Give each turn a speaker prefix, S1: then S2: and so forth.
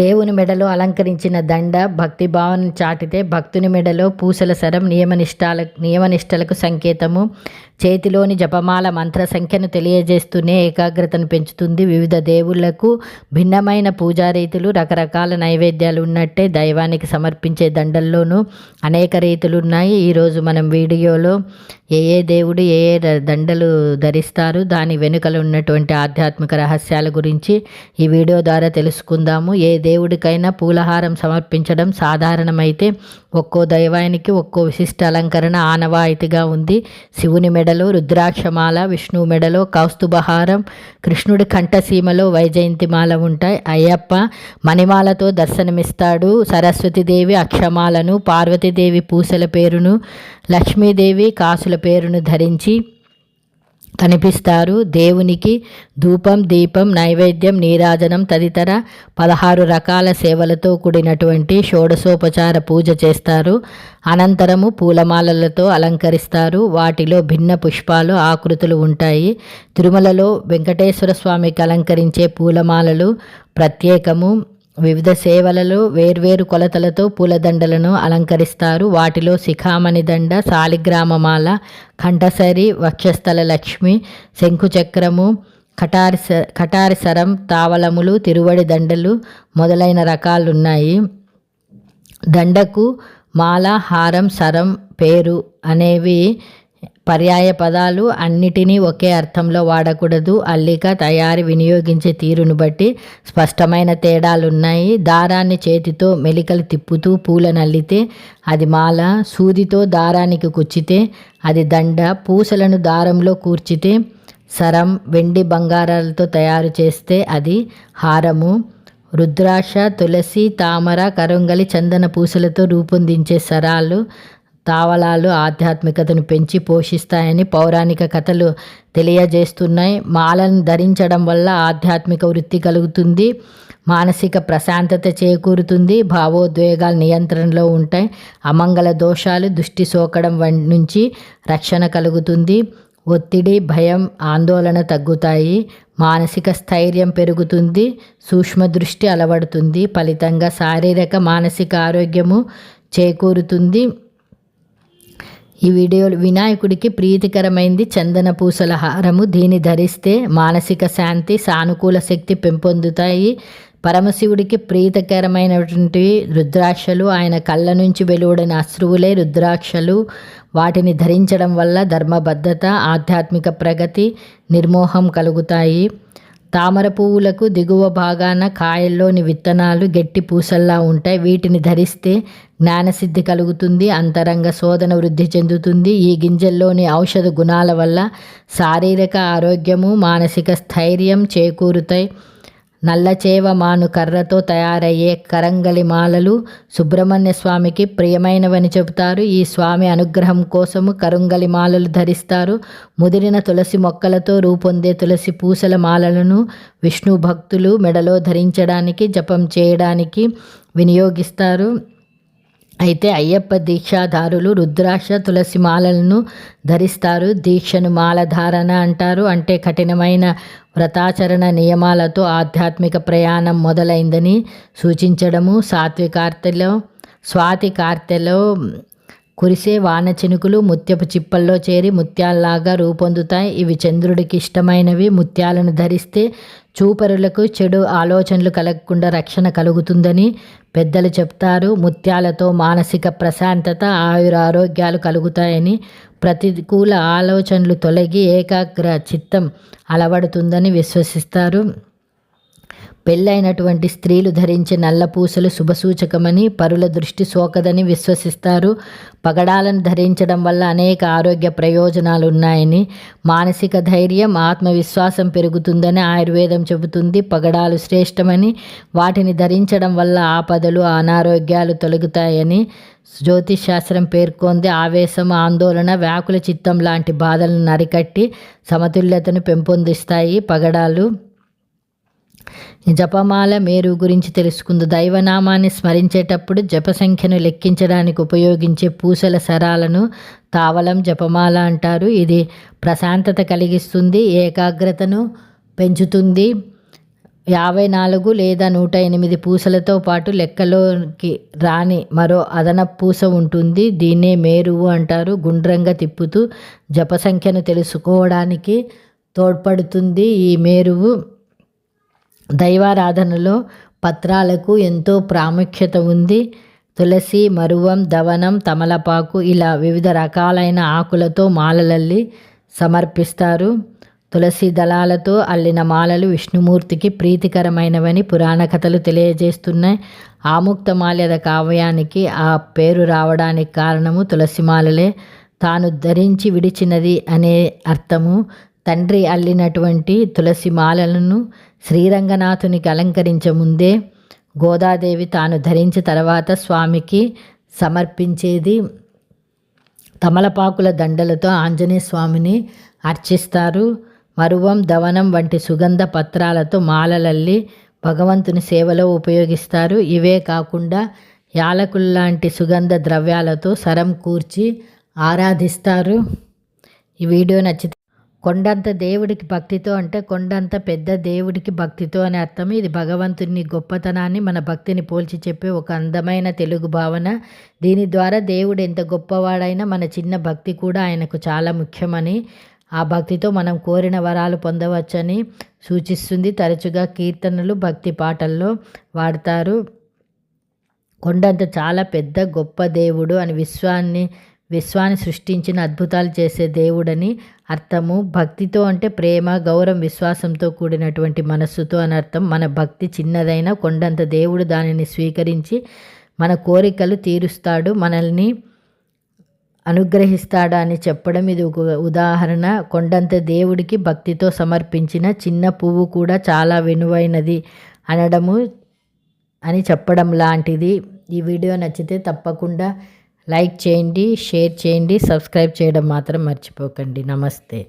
S1: దేవుని మెడలో అలంకరించిన దండ భక్తి భావన చాటితే భక్తుని మెడలో పూసల సరం నియమనిష్టాల నియమనిష్టలకు సంకేతము. చేతిలోని జపమాల మంత్ర సంఖ్యను తెలియజేస్తూనే ఏకాగ్రతను పెంచుతుంది. వివిధ దేవుళ్ళకు భిన్నమైన పూజారీతులు రకరకాల నైవేద్యాలు ఉన్నట్టే దైవానికి సమర్పించే దండల్లోనూ అనేక రీతులు ఉన్నాయి. ఈరోజు మనం వీడియోలో ఏ ఏ దేవుడు ఏ ఏ దండలు ధరిస్తారు దాని వెనుకలు ఉన్నటువంటి ఆధ్యాత్మిక రహస్యాల గురించి ఈ వీడియో ద్వారా తెలుసుకుందాము. ఏ దేవుడికైనా పూలహారం సమర్పించడం సాధారణమైతే ఒక్కో దైవానికి ఒక్కో విశిష్ట అలంకరణ ఆనవాయితీగా ఉంది. శివుని మెడలో రుద్రాక్షమాల విష్ణువు మెడలో కౌస్తుభహారం కృష్ణుడి కంఠసీమలో వైజయంతిమాల ఉంటాయి. అయ్యప్ప మణిమాలతో దర్శనమిస్తాడు. సరస్వతీదేవి అక్షమాలను పార్వతీదేవి పూసల పేరును లక్ష్మీదేవి కాసుల పేరును ధరించి కనిపిస్తారు దేవునికి ధూపం దీపం నైవేద్యం నీరాజనం తదితర పదహారు రకాల సేవలతో కూడినటువంటి షోడశోపచార పూజ చేస్తారు. అనంతరము పూలమాలలతో అలంకరిస్తారు. వాటిలో భిన్న పుష్పాలు ఆకృతులు ఉంటాయి. తిరుమలలో వెంకటేశ్వర స్వామికి అలంకరించే పూలమాలలు ప్రత్యేకము. వివిధ సేవలలో వేర్వేరు కొలతలతో పూలదండలను అలంకరిస్తారు. వాటిలో శిఖామణి దండ శాలిగ్రామమాల కంఠసరి వక్షస్థల లక్ష్మి శంకుచక్రము కటారి కటారిసరం సరం తావలములు తిరువడి దండలు మొదలైన రకాలున్నాయి. దండకు మాల హారం సరం పేరు అనేవి పర్యాయ పదాలు అన్నిటినీ ఒకే అర్థంలో వాడకూడదు. అల్లిక తయారీ వినియోగించే తీరును బట్టి స్పష్టమైన తేడాలున్నాయి. దారాన్ని చేతితో మెలికలు తిప్పుతూ పూలను అల్లితే అది మాల సూదితో దారానికి కుచ్చితే అది దండ పూసలను దారంలో కూర్చితే సరం వెండి బంగారాలతో తయారు చేస్తే అది హారము. రుద్రాక్ష తులసి తామర కరుంగలి చందన పూసలతో రూపొందించే సరాలు తావలాలు ఆధ్యాత్మికతను పెంచి పోషిస్తాయని పౌరాణిక కథలు తెలియజేస్తున్నాయి. మాలను ధరించడం వల్ల ఆధ్యాత్మిక వృత్తి కలుగుతుంది మానసిక ప్రశాంతత చేకూరుతుంది భావోద్వేగాలు నియంత్రణలో ఉంటాయి అమంగళ దోషాలు దృష్టి సోకడం నుంచి రక్షణ కలుగుతుంది ఒత్తిడి భయం ఆందోళన తగ్గుతాయి మానసిక స్థైర్యం పెరుగుతుంది సూక్ష్మ దృష్టి అలవడుతుంది ఫలితంగా శారీరక మానసిక ఆరోగ్యము చేకూరుతుంది ఈ వీడియోలు వినాయకుడికి ప్రీతికరమైంది చందన పూసల హారము. దీన్ని ధరిస్తే మానసిక శాంతి సానుకూల శక్తి పెంపొందుతాయి. పరమశివుడికి ప్రీతికరమైనటువంటి రుద్రాక్షలు ఆయన కళ్ళ నుంచి వెలువడిన అశ్రువులే రుద్రాక్షలు. వాటిని ధరించడం వల్ల ధర్మబద్ధత ఆధ్యాత్మిక ప్రగతి నిర్మోహం కలుగుతాయి. తామర పువ్వులకు దిగువ భాగాన కాయల్లోని విత్తనాలు గట్టి పూసల్లా ఉంటాయి. వీటిని ధరిస్తే జ్ఞానసిద్ధి కలుగుతుంది అంతరంగ శోధన వృద్ధి చెందుతుంది. ఈ గింజల్లోని ఔషధ గుణాల వల్ల శారీరక ఆరోగ్యము మానసిక స్థైర్యం చేకూరుతాయి. నల్లచేవ మాను కర్రతో తయారయ్యే కరంగలి మాలలు సుబ్రహ్మణ్య స్వామికి ప్రియమైనవని చెబుతారు. ఈ స్వామి అనుగ్రహం కోసము కరంగలి మాలలు ధరిస్తారు. ముదిరిన తులసి మొక్కలతో రూపొందే తులసి పూసల మాలలను విష్ణు భక్తులు మెడలో ధరించడానికి జపం చేయడానికి వినియోగిస్తారు. అయితే అయ్యప్ప దీక్షాదారులు రుద్రాక్ష తులసి మాలలను ధరిస్తారు. దీక్షను మాల ధారణ అంటారు. అంటే కఠినమైన వ్రతాచరణ నియమాలతో ఆధ్యాత్మిక ప్రయాణం మొదలైందని సూచించడము. సాత్వికార్తెలో స్వాతి కార్తెలో కురిసే వాన చినుకులు ముత్యపు చిప్పల్లో చేరి ముత్యాల్లాగా రూపొందుతాయి. ఇవి చంద్రుడికి ఇష్టమైనవి. ముత్యాలను ధరిస్తే చూపరులకు చెడు ఆలోచనలు కలగకుండా రక్షణ కలుగుతుందని పెద్దలు చెప్తారు. ముత్యాలతో మానసిక ప్రశాంతత ఆయుర ఆరోగ్యాలు కలుగుతాయని ప్రతికూల ఆలోచనలు తొలగి ఏకాగ్ర చిత్తం అలవడుతుందని విశ్వసిస్తారు. పెళ్ళైనటువంటి స్త్రీలు ధరించే నల్ల పూసలు శుభసూచకమని పరుల దృష్టి సోకదని విశ్వసిస్తారు. పగడాలను ధరించడం వల్ల అనేక ఆరోగ్య ప్రయోజనాలు ఉన్నాయని మానసిక ధైర్యం ఆత్మవిశ్వాసం పెరుగుతుందని ఆయుర్వేదం చెబుతుంది. పగడాలు శ్రేష్టమని వాటిని ధరించడం వల్ల ఆపదలు అనారోగ్యాలు తొలగుతాయని జ్యోతిష్ శాస్త్రం పేర్కొంది. ఆవేశం ఆందోళన వ్యాకుల చిత్తం లాంటి బాధలను నరికట్టి సమతుల్యతను పెంపొందిస్తాయి. పగడాలు జపమాల మేరు గురించి తెలుసుకుంది. దైవనామాన్ని స్మరించేటప్పుడు జప సంఖ్యను లెక్కించడానికి ఉపయోగించే పూసల సరాలను తావలం జపమాల అంటారు. ఇది ప్రశాంతత కలిగిస్తుంది ఏకాగ్రతను పెంచుతుంది. యాభై నాలుగు లేదా నూట ఎనిమిది పూసలతో పాటు లెక్కలోకి రాని మరో అదనపు పూస ఉంటుంది. దీన్నే మేరువు అంటారు. గుండ్రంగా తిప్పుతూ జప సంఖ్యను తెలుసుకోవడానికి తోడ్పడుతుంది ఈ మేరువు. దైవారాధనలో పత్రాలకు ఎంతో ప్రాముఖ్యత ఉంది. తులసి మరువం దవనం తమలపాకు ఇలా వివిధ రకాలైన ఆకులతో మాలలల్లి సమర్పిస్తారు. తులసి దళాలతో అల్లిన మాలలు విష్ణుమూర్తికి ప్రీతికరమైనవని పురాణ కథలు తెలియజేస్తున్నాయి. ఆముక్తమాల్యద కావ్యానికి ఆ పేరు రావడానికి కారణము తులసి మాలలే. తాను ధరించి విడిచినది అనే అర్థము తండ్రి అల్లినటువంటి తులసి మాలలను శ్రీరంగనాథునికి అలంకరించే ముందే గోదాదేవి తాను ధరించి తర్వాత స్వామికి సమర్పించేది తమలపాకుల దండలతో ఆంజనేయ స్వామిని అర్చిస్తారు. మరువం దవనం వంటి సుగంధ పత్రాలతో మాలలల్లి భగవంతుని సేవలో ఉపయోగిస్తారు. ఇవే కాకుండా యాలకుల్లాంటి సుగంధ ద్రవ్యాలతో సరం కూర్చి ఆరాధిస్తారు. ఈ వీడియో నచ్చితే కొండంత దేవుడికి భక్తితో అంటే కొండంత పెద్ద దేవుడికి భక్తితో అని అర్థం. ఇది భగవంతుని గొప్పతనాన్ని మన భక్తిని పోల్చి చెప్పే ఒక అందమైన తెలుగు భావన. దీని ద్వారా దేవుడు ఎంత గొప్పవాడైనా మన చిన్న భక్తి కూడా ఆయనకు చాలా ముఖ్యమని ఆ భక్తితో మనం కోరిన వరాలు పొందవచ్చని సూచిస్తుంది. తరచుగా కీర్తనలు భక్తి పాటల్లో వాడతారు. కొండంత చాలా పెద్ద గొప్ప దేవుడు అని విశ్వాన్ని విశ్వాన్ని సృష్టించిన అద్భుతాలు చేసే దేవుడని అర్థము. భక్తితో అంటే ప్రేమ గౌరవం విశ్వాసంతో కూడినటువంటి మనస్సుతో అని అర్థం. మన భక్తి చిన్నదైన కొండంత దేవుడు దానిని స్వీకరించి మన కోరికలు తీరుస్తాడు మనల్ని అనుగ్రహిస్తాడా అని చెప్పడం. ఇది ఒక ఉదాహరణ. కొండంత దేవుడికి భక్తితో సమర్పించిన చిన్న పువ్వు కూడా చాలా వినువైనది అనడము అని చెప్పడం లాంటిది. ఈ వీడియో నచ్చితే తప్పకుండా లైక్ చేయండి షేర్ చేయండి సబ్స్క్రైబ్ చేయడం మాత్రం మర్చిపోకండి. నమస్తే.